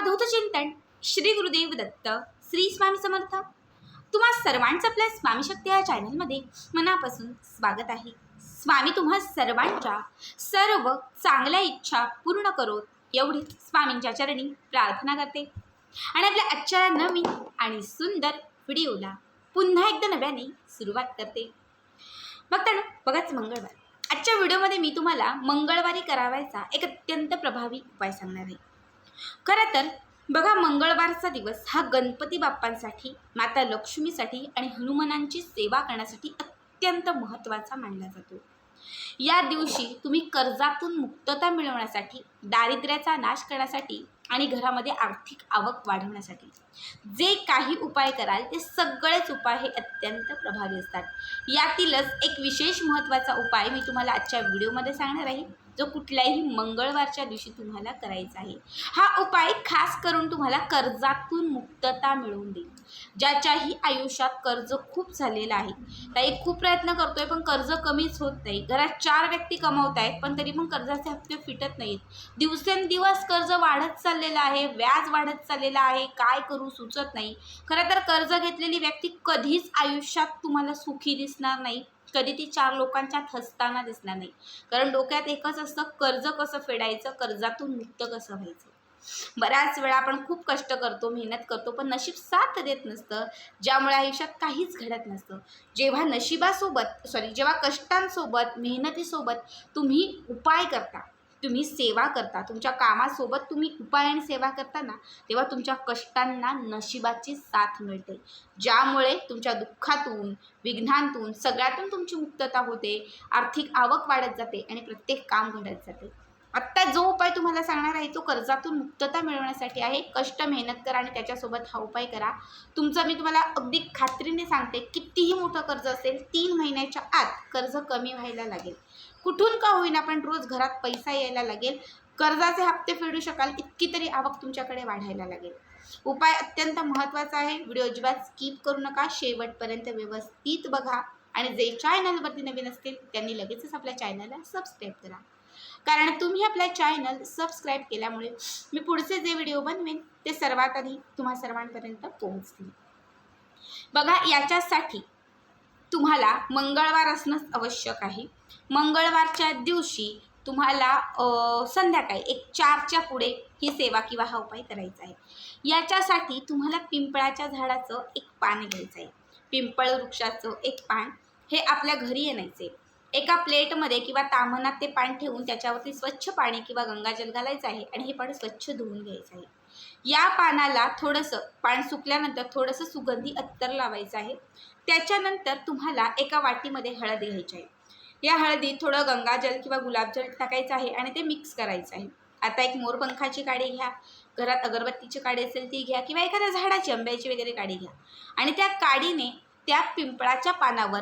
अवधूत चिंतन श्री गुरुदेव दत्त श्री स्वामी समर्थ. तुम्हा सर्वांचं आपल्या स्वामी शक्ती या चॅनलमध्ये मनापासून स्वागत आहे. स्वामी तुम्हा सर्वांच्या सर्व चांगल्या इच्छा पूर्ण करोत एवढी स्वामींच्या चरणी प्रार्थना करते. आणि आपल्या आजच्या नवीन आणि सुंदर व्हिडिओला पुन्हा एकदा नव्याने सुरुवात करते. बघताना बघाच मंगळवार. आजच्या व्हिडिओमध्ये मी तुम्हाला मंगळवारी करावायचा एक अत्यंत प्रभावी उपाय सांगणार आहे. खरं तर बघा मंगळवारचा दिवस हा गणपती बाप्पांसाठी माता लक्ष्मीसाठी आणि हनुमानांची सेवा करण्यासाठी अत्यंत महत्त्वाचा मानला जातो. या दिवशी तुम्ही कर्जातून मुक्तता मिळवण्यासाठी दारिद्र्याचा नाश करण्यासाठी आणि घरामध्ये आर्थिक आवक वाढवण्यासाठी जे काही उपाय कराल ते सगळेच उपाय हे अत्यंत प्रभावी असतात. यातीलच एक विशेष महत्त्वाचा उपाय मी तुम्हाला आजच्या व्हिडिओमध्ये सांगणार आहे. जो कुठल्याही मंगळवारच्या दिवशी तुम्हाला करायचा आहे. हा उपाय खास करून तुम्हाला कर्जातून मुक्तता मिळवून देईल. ज्याच्याही आयुष्यात कर्ज खूप झालेलं आहे. ताई खूप प्रयत्न करतोय पण कर्ज कमीच होत नाही. घरात चार व्यक्ती कमवत आहेत पण तरी पण कर्जाचे हप्ते फिटत नाहीत. दिवसेंदिवस कर्ज वाढत चाललेलं आहे व्याज वाढत चाललेलं आहे काय करू सुचत नाही. खरं तर कर्ज घेतलेली व्यक्ती कधीच आयुष्यात तुम्हाला सुखी दिसणार नाही. कधी ती चार लोकांच्यात हसताना दिसणार नाही. कारण डोक्यात एकच असतं कर्ज कसं फेडायचं कर्जातून मुक्त कसं व्हायचं? बऱ्याच वेळा आपण खूप कष्ट करतो मेहनत करतो पण नशीब साथ देत नसतं ज्यामुळे आयुष्यात काहीच घडत नसतं. जेव्हा नशिबासोबत सॉरी जेव्हा कष्टांसोबत मेहनतीसोबत तुम्ही उपाय करता तुम्ही सेवा करता तुमच्या कामासोबत तुम्ही उपाय आणि सेवा करता ना तेव्हा तुमच्या कष्टांना नशिबाची साथ मिळते. ज्यामुळे तुमच्या दुःखातून विघ्नांतून सगळ्यातून तुमची मुक्तता होते आर्थिक आवक वाढत जाते आणि प्रत्येक काम घडत जाते. आत्ता जो उपाय तुम्हाला सांगणार आहे तो कर्जातून मुक्तता मिळवण्यासाठी आहे. कष्ट मेहनत करा आणि त्याच्यासोबत हा उपाय करा. तुमचं मी तुम्हाला अगदी खात्रीने सांगते कितीही मोठं कर्ज असेल तीन महिन्याच्या आत कर्ज कमी व्हायला लागेल. कुठून का होईना पण रोज घरात पैसा यायला लागेल. कर्जाचे हप्ते फेडू शकाल इतकी तरी आवक तुमच्याकडे वाढायला लागेल. उपाय अत्यंत महत्त्वाचा आहे. व्हिडिओ अजिबात स्किप करू नका. शेवटपर्यंत व्यवस्थित बघा आणि जे चॅनलवरती नवीन असतील त्यांनी लगेचच आपल्या चॅनलला सबस्क्राईब करा. कारण तुम्ही आपल्या चॅनल सबस्क्राईब केल्यामुळे मी पुढचे जे व्हिडिओ बनवेन ते सर्वात आधी तुम्हा सर्वांपर्यंत पोहोचतील. बघा याच्यासाठी तुम्हाला मंगळवार असणंच आवश्यक आहे. मंगळवारच्या दिवशी तुम्हाला संध्याकाळी एक चारच्या पुढे ही सेवा किंवा हा उपाय करायचा आहे. याच्यासाठी तुम्हाला पिंपळाच्या झाडाचं एक पान घ्यायचं आहे. पिंपळ वृक्षाचं एक पान हे आपल्या घरी येण्याचे एका प्लेटमध्ये किंवा तामनात ते पान ठेवून त्याच्यावरती स्वच्छ पाणी किंवा गंगाजल घालायचं आहे आणि हे पाणी स्वच्छ धुवून घ्यायचं आहे. या पानाला थोडंसं पान सुकल्यानंतर थोडंसं सुगंधी अत्तर लावायचं आहे. त्याच्यानंतर तुम्हाला एका वाटीमध्ये हळद घ्यायची आहे. या हळदीत थोडं गंगाजल किंवा गुलाबजल टाकायचं आहे आणि ते मिक्स करायचं आहे. आता एक मोरपंखाची काडी घ्या घरात अगरबत्तीची काडी असेल ती घ्या किंवा एखाद्या झाडाची आंब्याची वगैरे काडी घ्या. आणि त्या काडीने त्या पिंपळाच्या पानावर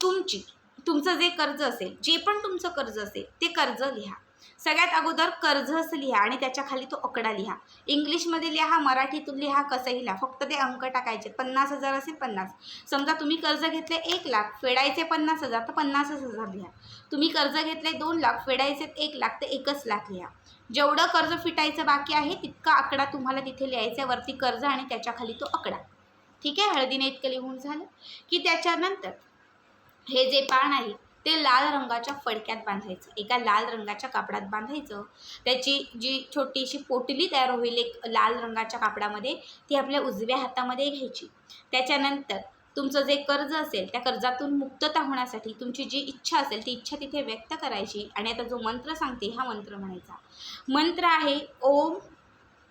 तुमची तुमचं जे कर्ज असेल जे पण तुमचं कर्ज असेल ते कर्ज लिहा. सगळ्यात अगोदर कर्ज असं लिहा आणि त्याच्याखाली तो आकडा लिहा. इंग्लिशमध्ये लिहा मराठीतून लिहा कसंही लिहा. फक्त ते अंक टाकायचे. पन्नास हजार असेल पन्नास. समजा तुम्ही कर्ज घेतले एक लाख फेडायचे पन्नास हजार तर पन्नासच हजार लिहा. तुम्ही कर्ज घेतले दोन लाख फेडायचे एक लाख तर एकच लाख लिहा. जेवढं कर्ज फिटायचं बाकी आहे तितका आकडा तुम्हाला तिथे लिहायचा वरती कर्ज आणि त्याच्याखाली तो आकडा. ठीक आहे? हळदीने इतकं लिहून झालं. की त्याच्यानंतर हे जे पान आहे ते लाल रंगाच्या फडक्यात बांधायचं. एका लाल रंगाच्या कापडात बांधायचं. त्याची जी छोटीशी पोटली तयार होईल एक लाल रंगाच्या कापडामध्ये ती आपल्या उजव्या हातामध्ये घ्यायची. त्याच्यानंतर तुमचं जे कर्ज असेल त्या कर्जातून मुक्तता होण्यासाठी तुमची जी इच्छा असेल ती इच्छा तिथे व्यक्त करायची. आणि आता जो मंत्र सांगते हा मंत्र म्हणायचा. मंत्र आहे ओम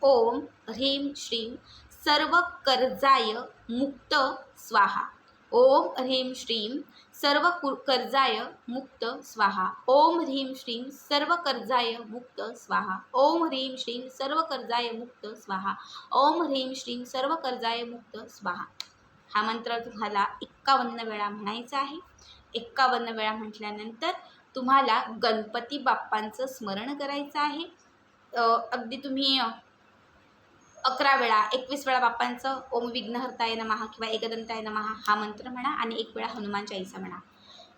ओम ह्रीम श्रीम सर्व कर्जाय मुक्त स्वाहा. ओम ह्रीम श्रीम सर्व कु कर्जाय मुक्त स्वाहा. ओम ह्रीम श्रीम सर्व कर्जाय मुक्त स्वाहा. ओम ह्रीम श्रीम सर्व कर्जाय मुक्त स्वाहा. ओम ह्रीम श्रीम सर्व कर्जाय मुक्त स्वाहा. हा मंत्र तुम्हाला एक्कावन्न वेळा म्हणायचा आहे. एक्कावन्न वेळा म्हटल्यानंतर तुम्हाला गणपती बाप्पांचं स्मरण करायचं आहे. अगदी तुम्ही अकरा वेळा एकवीस वेळा बाप्पांचं ओम विघ्नहर्ताय नमहा किंवा एकदंताय नमहा हा मंत्र म्हणा आणि एक वेळा हनुमान चाळीसा म्हणा.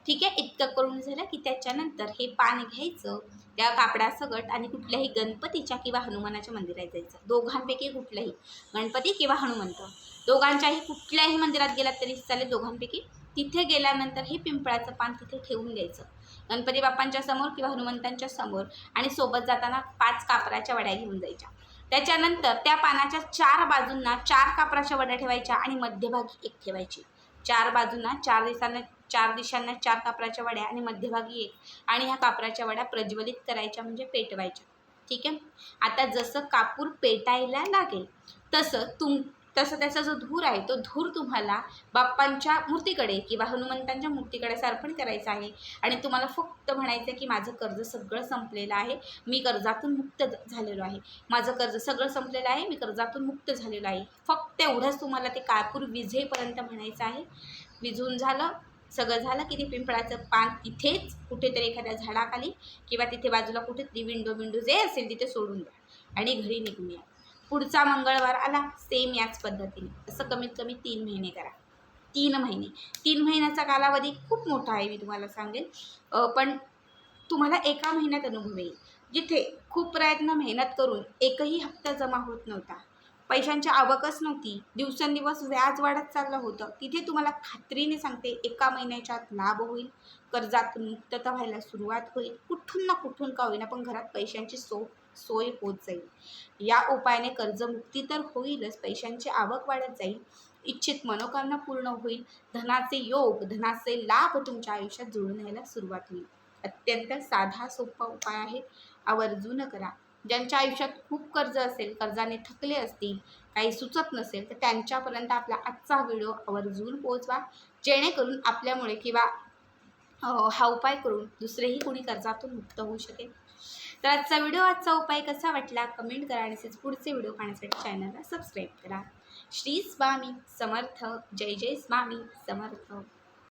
ठीक आहे? इतकं करून झालं की त्याच्यानंतर हे पान घ्यायचं त्या कापडासकट आणि कुठल्याही गणपतीच्या किंवा हनुमानाच्या मंदिरात जायचं. दोघांपैकी कुठल्याही गणपती किंवा हनुमंत. दोघांच्याही कुठल्याही मंदिरात गेलात तरी चालेल दोघांपैकी. तिथे गेल्यानंतर हे पिंपळाचं पान तिथे ठेवून द्यायचं. गणपती बाप्पांच्या समोर किंवा हनुमंतांच्या समोर आणि सोबत जाताना पाच कापराच्या वड्या घेऊन जायच्या. त्याच्यानंतर त्या पानाच्या चार बाजूंना चार कापराच्या वड्या ठेवायच्या आणि मध्यभागी एक ठेवायची. चार बाजूंना चार दिवसांना चार दिशांना चार कापराच्या वड्या आणि मध्यभागी एक. आणि ह्या कापराच्या वड्या प्रज्वलित करायच्या म्हणजे पेटवायच्या. ठीक आहे? आता जसं कापूर पेटायला लागेल तसं तुम तसं त्याचा जो धूर आहे तो धूर तुम्हाला बाप्पांच्या मूर्तीकडे किंवा हनुमंतांच्या मूर्तीकडे अर्पण करायचा आहे. आणि तुम्हाला फक्त म्हणायचं आहे की माझं कर्ज सगळं संपलेलं आहे. मी कर्जातून मुक्त झालेलो आहे. माझं कर्ज सगळं संपलेलं आहे. मी कर्जातून मुक्त झालेलो आहे. फक्त एवढंच तुम्हाला ते कापूर विजेपर्यंत म्हणायचं आहे. विझून झालं सगळं झालं की ते पिंपळाचं पान तिथेच कुठेतरी एखाद्या झाडाखाली किंवा तिथे बाजूला कुठेतरी विंडो विंडो जे असेल तिथे सोडून द्या. आणि घरी निघून या. पुढचा मंगळवार आला सेम याच पद्धतीने. असं कमीत कमी तीन महिने करा. तीन महिने. तीन महिन्याचा कालावधी खूप मोठा आहे मी तुम्हाला सांगेन. पण तुम्हाला एका महिन्यात अनुभव येईल. जिथे खूप प्रयत्न मेहनत करून एकही हप्ता जमा होत नव्हता पैशांची आवकच नव्हती दिवसेंदिवस व्याज वाढत चाललं होतं तिथे तुम्हाला खात्रीने सांगते एका महिन्याच्या आत लाभ होईल. कर्जातून मुक्तता व्हायला सुरुवात होईल. कुठून ना कुठून का होईना पण घरात पैशांची सो सोय होत जाईल. या उपायाने कर्जमुक्ती तर होईलच पैशांची आवक वाढत जाईल. इच्छित मनोकामना पूर्ण होईल. धनाचे योग धनाचे लाभ तुमच्या आयुष्यात जुळून यायला सुरुवात होईल. अत्यंत साधा सोपा उपाय आहे. आवर्जून करा. ज्यांच्या आयुष्यात खूप कर्ज असेल कर्जाने थकले असतील काही सुचत नसेल तर त्यांच्यापर्यंत आपला आजचा व्हिडिओ आवर्जून पोहोचवा. जेणेकरून आपल्यामुळे किंवा हो, हा उपाय करून दुसरेही कोणी कर्जातून मुक्त होऊ शकेल. तर आजचा व्हिडिओ आजचा उपाय कसा वाटला? कमेंट करा आणि तसेच पुढचे व्हिडिओ पाहण्यासाठी चॅनलला सबस्क्राईब करा. श्री स्वामी समर्थ. जय जय स्वामी समर्थ.